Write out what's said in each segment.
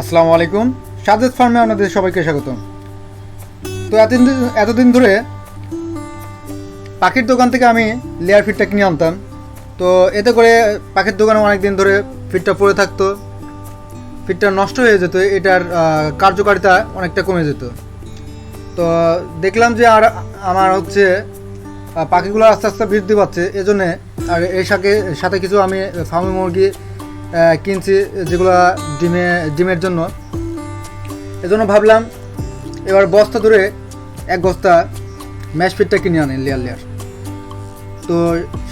আসসালামু আলাইকুম। সাজেদ ফার্মে আপনাদের সবাইকে স্বাগত তো এতদিন এতদিন ধরে পাখির দোকান থেকে আমি লেয়ার ফিটটা কিনে আনতাম। তো এতে করে পাখির দোকানে অনেক দিন ধরে ফিটটা পড়ে থাকতো। ফিটটা নষ্ট হয়ে যেত, এটার কার্যকারিতা অনেকটা কমে যেত। তো দেখলাম যে আর আমার হচ্ছে পাখিগুলো আস্তে আস্তে বৃদ্ধি পাচ্ছে। এজন্যে আর এর সাথে সাথে কিছু আমি ফার্মি মুরগি কিনছি যেগুলো ডিমে, ডিমের জন্য। এজন্য ভাবলাম, এবার বস্তা ধরে এক বস্তা ম্যাশ ফিটটা কিনে আনি লেয়ার লেয়ার তো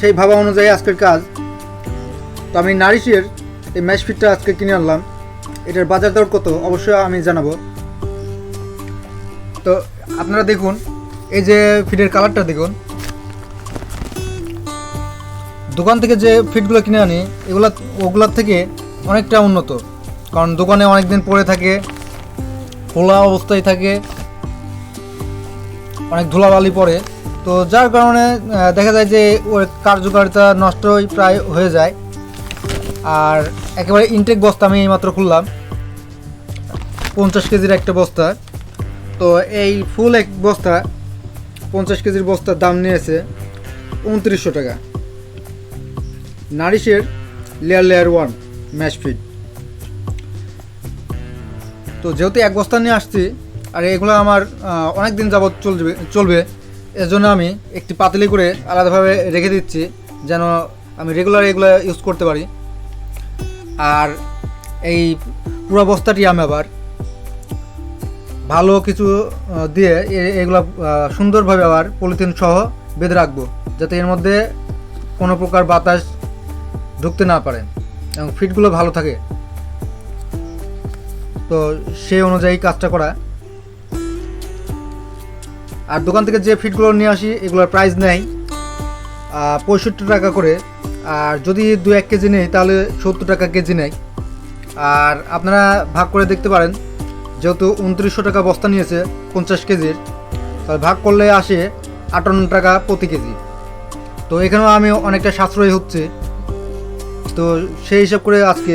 সেই ভাবা অনুযায়ী আজকের কাজ, তো আমি নারিশের এই ম্যাশ ফিটটা আজকে কিনে আনলাম। এটার বাজার দর কত অবশ্যই আমি জানাব। তো আপনারা দেখুন, এই যে ফিটের কালারটা দেখুন দোকান থেকে যে ফিটগুলো কিনে আনি, এগুলা, ওগুলার থেকে অনেকটা উন্নত। কারণ দোকানে অনেক দিন পড়ে থাকে, খোলা অবস্থায় থাকে, অনেক ধুলাবালি পড়ে। তো যার কারণে দেখা যায় যে ওর কার্যকারিতা নষ্টই প্রায় হয়ে যায়। আর একেবারে ইনটেক বস্তা আমি এইমাত্র খুললাম। পঞ্চাশ কেজির একটা বস্তা। তো এই ফুল এক বস্তা, পঞ্চাশ কেজির বস্তার দাম নিয়েছে উনত্রিশশো টাকা। নারিশের layer layer one mash feed তো যেহেতু এক বস্তা নিয়ে আসছি, আর এগুলো আমার অনেক দিন যাবৎ চলবে চলবে এর জন্য আমি একটি পাতলি করে আলাদাভাবে রেখে দিচ্ছি, যেন আমি রেগুলার এগুলো ইউজ করতে পারি। আর এই পুরো বস্তাটি আমি আবার ভালো কিছু দিয়ে এগুলো সুন্দরভাবে আবার পলিথিন সহ বেঁধে রাখব, যাতে এর মধ্যে কোনো প্রকার বাতাস ঢুকতে না পারে এবং ফিটগুলো ভালো থাকে। তো সেই অনুযায়ী কাজটা করা। আর দোকান থেকে যে ফিটগুলো নিয়ে আসি, এগুলোর প্রাইস নেই। পঁয়ষট্টি টাকা করে। আর যদি দু এক কেজি নেই, তাহলে সত্তর টাকা কেজি নেয় আর আপনারা ভাগ করে দেখতে পারেন, যেহেতু উনত্রিশশো টাকা বস্তা নিয়েছে পঞ্চাশ কেজির, তাহলে ভাগ করলে আসে আটান্ন টাকা প্রতি কেজি। তো এখানেও আমি অনেকটা সাশ্রয়ী হচ্ছে। তো সেই হিসাব করে আজকে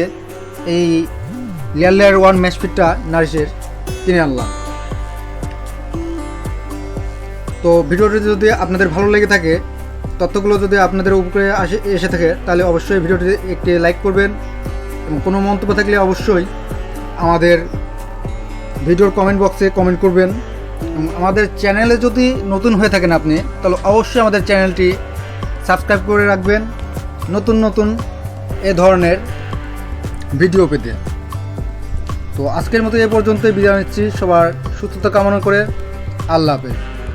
এই লেয়ার লেয়ার ওয়ান ম্যাশ ফিটটা নারিশের কিনে আনলাম। তো ভিডিওটি যদি আপনাদের ভালো লেগে থাকে, তথ্যগুলো যদি আপনাদের উপরে আসে, এসে থাকে, তাহলে অবশ্যই ভিডিওটি একটি লাইক করবেন এবং কোনো মন্তব্য থাকলে অবশ্যই আমাদের ভিডিওর কমেন্ট বক্সে কমেন্ট করবেন। আমাদের চ্যানেলে যদি নতুন হয়ে থাকেন আপনি, তাহলে অবশ্যই আমাদের চ্যানেলটি সাবস্ক্রাইব করে রাখবেন। নতুন নতুন এ ধরনের ভিডিও পেতে। তো আজকের মতো এ পর্যন্তই। বিদায় নিচ্ছি। সবার সুস্থতা কামনা করে আল্লাহ হাফেজ।